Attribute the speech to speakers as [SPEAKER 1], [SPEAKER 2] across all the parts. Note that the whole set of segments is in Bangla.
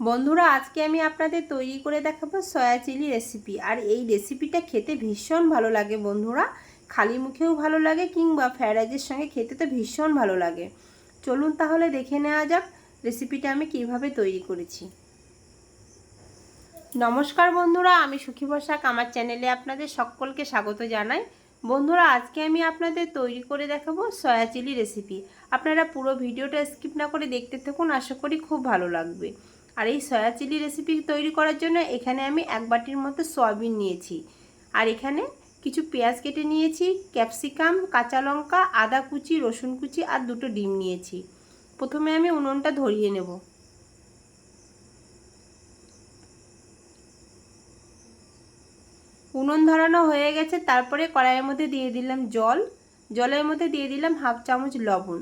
[SPEAKER 1] বন্ধুরা, আজকে আমি আপনাদের তৈরি করে দেখাবো সয়া চিলি রেসিপি। আর এই রেসিপিটা খেতে ভীষণ ভালো লাগে বন্ধুরা। খালি মুখেও ভালো লাগে কিংবা ফ্রায়েড সঙ্গে খেতে তো ভীষণ ভালো লাগে। চলুন তাহলে দেখে নেওয়া যাক রেসিপিটা আমি কীভাবে তৈরি করেছি। নমস্কার বন্ধুরা, আমি সুখী বসাক। আমার চ্যানেলে আপনাদের সকলকে স্বাগত জানাই। বন্ধুরা, আজকে আমি আপনাদের তৈরি করে দেখাবো সয়া চিলি রেসিপি। আপনারা পুরো ভিডিওটা স্কিপ না করে দেখতে থাকুন, আশা করি খুব ভালো লাগবে। আর এই সয়া চিলি রেসিপি তৈরি করার জন্য এখানে আমি এক বাটির মতো সয়াবিন নিয়েছি। আর এখানে কিছু পেঁয়াজ কেটে নিয়েছি, ক্যাপসিকাম, কাঁচা লঙ্কা, আদা কুচি, রসুন কুচি আর দুটো ডিম নিয়েছি। প্রথমে আমি উনুনটা ধরিয়ে নেব। উনুন ধরানো হয়ে গেছে, তারপরে কড়াইয়ের মধ্যে দিয়ে দিলাম জল। জলের মধ্যে দিয়ে দিলাম হাফ চামচ লবণ।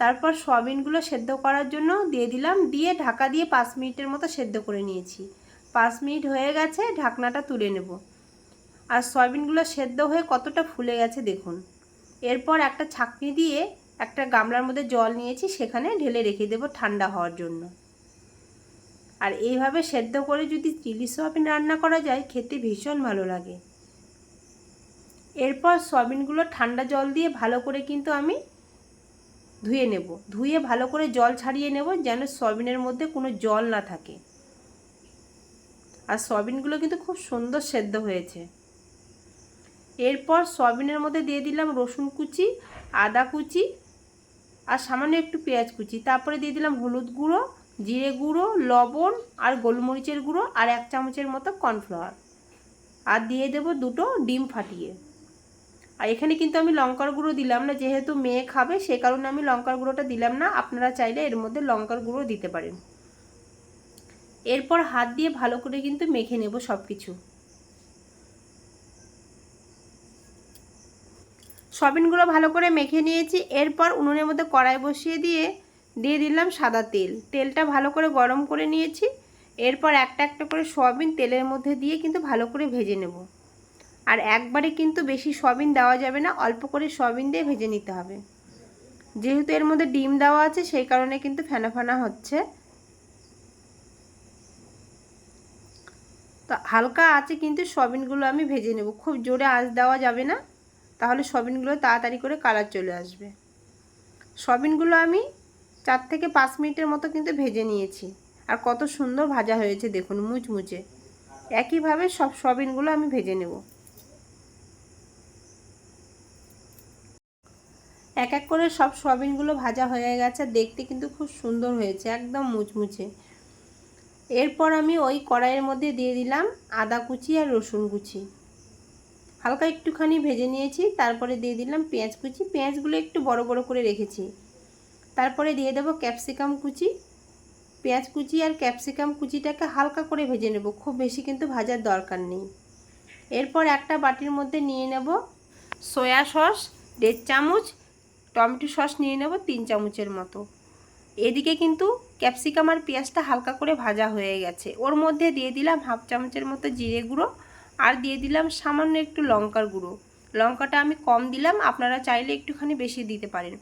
[SPEAKER 1] তারপর সয়াবিনগুলো সেদ্ধ করার জন্য দিয়ে দিলাম। দিয়ে ঢাকা দিয়ে পাঁচ মিনিটের মতো সেদ্ধ করে নিয়েছি। পাঁচ মিনিট হয়ে গেছে, ঢাকনাটা তুলে নেব। আর সয়াবিনগুলো সেদ্ধ হয়ে কতটা ফুলে গেছে দেখুন। এরপর একটা ছাকনি দিয়ে একটা গামলার মধ্যে জল নিয়েছি, সেখানে ঢেলে রেখে দেবো ঠান্ডা হওয়ার জন্য। আর এইভাবে সেদ্ধ করে যদি চিলি সয়াবিন রান্না করা যায়, খেতে ভীষণ ভালো লাগে। এরপর সয়াবিনগুলো ঠান্ডা জল দিয়ে ভালো করে কিন্তু আমি ধুয়ে নেব। ধুয়ে ভালো করে জল ছাড়িয়ে নেব যেন সয়াবিনের মধ্যে কোনো জল না থাকে। আর সয়াবিনগুলো কিন্তু খুব সুন্দর সেদ্ধ হয়েছে। এরপর সয়াবিনের মধ্যে দিয়ে দিলাম রসুন কুচি, আদা কুচি আর সামান্য একটু পেঁয়াজ কুচি। তারপরে দিয়ে দিলাম হলুদ গুঁড়ো, জিরে গুঁড়ো, লবণ আর গোলমরিচের গুঁড়ো আর এক চামচের মতো কর্নফ্লাওয়ার। আর দিয়ে দেব দুটো ডিম ফাটিয়ে। আর এখানে কিন্তু আমি লঙ্কার গুঁড়ো দিলাম না, যেহেতু মেয়ে খাবে, সে কারণে আমি লঙ্কার গুঁড়োটা দিলাম না। আপনারা চাইলে এর মধ্যে লঙ্কার গুঁড়ো দিতে পারেন। এরপর হাত দিয়ে ভালো করে কিন্তু মেখে নেব সব কিছু সবিনগুলো ভালো করে মেখে নিয়েছি। এরপর উনুনের মধ্যে কড়াই বসিয়ে দিয়ে দিয়ে দিলাম সাদা তেল। তেলটা ভালো করে গরম করে নিয়েছি। এরপর একটা একটা করে সয়াবিন তেলের মধ্যে দিয়ে কিন্তু ভালো করে ভেজে নেব। আর একবারে কিন্তু বেশি সয়াবিন দেওয়া যাবে না, অল্প করে সয়াবিন দিয়ে ভেজে নিতে হবে। যেহেতু এর মধ্যে ডিম দেওয়া আছে, সেই কারণে কিন্তু ফেনা ফেনা হচ্ছে। তো হালকা আছে কিন্তু সয়াবিনগুলো আমি ভেজে নেব। খুব জোরে আঁচ দেওয়া যাবে না, তাহলে সয়াবিনগুলো তাড়াতাড়ি করে কালার চলে আসবে। সয়াবিনগুলো আমি চার থেকে পাঁচ মিনিটের মতো কিন্তু ভেজে নিয়েছি। আর কত সুন্দর ভাজা হয়েছে দেখুন, মুচমুচে। একইভাবে সব সয়াবিনগুলো আমি ভেজে নেব। এক এক করে সব সয়াবিনগুলো ভাজা হয়ে গেছে, দেখতে কিন্তু খুব সুন্দর হয়েছে, একদম মুচমুচে। এরপর আমি ওই কড়াইয়ের মধ্যে দিয়ে দিলাম আদা কুচি আর রসুন কুচি। হালকা একটুখানি ভেজে নিয়েছি, তারপরে দিয়ে দিলাম পেঁয়াজ কুচি। পেঁয়াজগুলো একটু বড় বড় করে রেখেছি। তারপরে দিয়ে দেবো ক্যাপসিকাম কুচি। পেঁয়াজ কুচি আর ক্যাপসিকাম কুচিটাকে হালকা করে ভেজে নেব, খুব বেশি কিন্তু ভাজার দরকার নেই। এরপর একটা বাটির মধ্যে নিয়ে নেব সয়া সস, দেড় চামচ টমেটো সস নিয়ে নেব তিন চামচের মতো। এদিকে কিন্তু ক্যাপসিকাম আর পেঁয়াজটা হালকা করে ভাজা হয়ে গেছে। ওর মধ্যে দিয়ে দিলাম হাফ চামচের মতো জিরে গুঁড়ো আর দিয়ে দিলাম সামান্য একটু লঙ্কার গুঁড়ো। লঙ্কাটা আমি কম দিলাম, আপনারা চাইলে একটুখানি বেশি দিতে পারেন।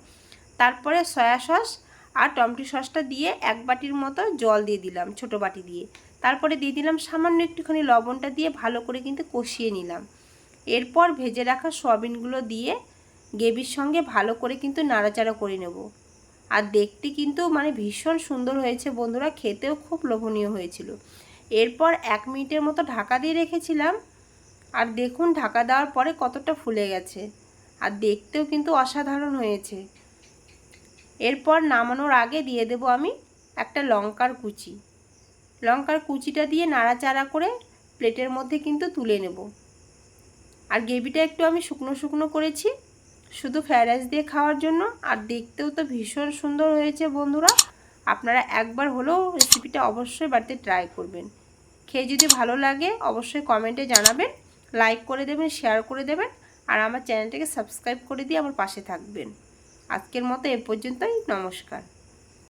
[SPEAKER 1] তারপরে সয়া সস আর টমেটো সসটা দিয়ে এক বাটির মতো জল দিয়ে দিলাম ছোট বাটি দিয়ে। তারপরে দিয়ে দিলাম সামান্য একটুখানি লবণটা দিয়ে ভালো করে কিন্তু কষিয়ে নিলাম। এরপর ভেজে রাখা সয়াবিনগুলো দিয়ে গ্রেভির সঙ্গে ভালো করে কিন্তু নাড়াচাড়া করে নেব। আর দেখতে কিন্তু মানে ভীষণ সুন্দর হয়েছে বন্ধুরা, খেতেও খুব লোভনীয় হয়েছিল। এরপর এক মিনিটের মতো ঢাকা দিয়ে রেখেছিলাম। আর দেখুন ঢাকা দেওয়ার পরে কতটা ফুলে গেছে। আর দেখতেও কিন্তু অসাধারণ হয়েছে। এরপর নামানোর আগে দিয়ে দেব আমি একটা লঙ্কার কুচি। লঙ্কার কুচিটা দিয়ে নাড়াচাড়া করে প্লেটের মধ্যে কিন্তু তুলে নেব। আর গ্রেভিটা একটু আমি শুকনো শুকনো করেছি। শুধু ফ্রায়েড রাইস দিয়ে খাওয়ার জন্য, আর দেখতেও তো ভীষণ সুন্দর হয়েছে বন্ধুরা। আপনারা একবার হলেও রেসিপিটা অবশ্যই বাড়িতে ট্রাই করবেন। খেয়ে যদি ভালো লাগে, অবশ্যই কমেন্টে জানাবেন লাইক করে দেবেন শেয়ার করে দেবেন, আর আমার চ্যানেলটাকে সাবস্ক্রাইব করে দিয়ে আমার পাশে থাকবেন। আজকের মতো এ পর্যন্তই, নমস্কার।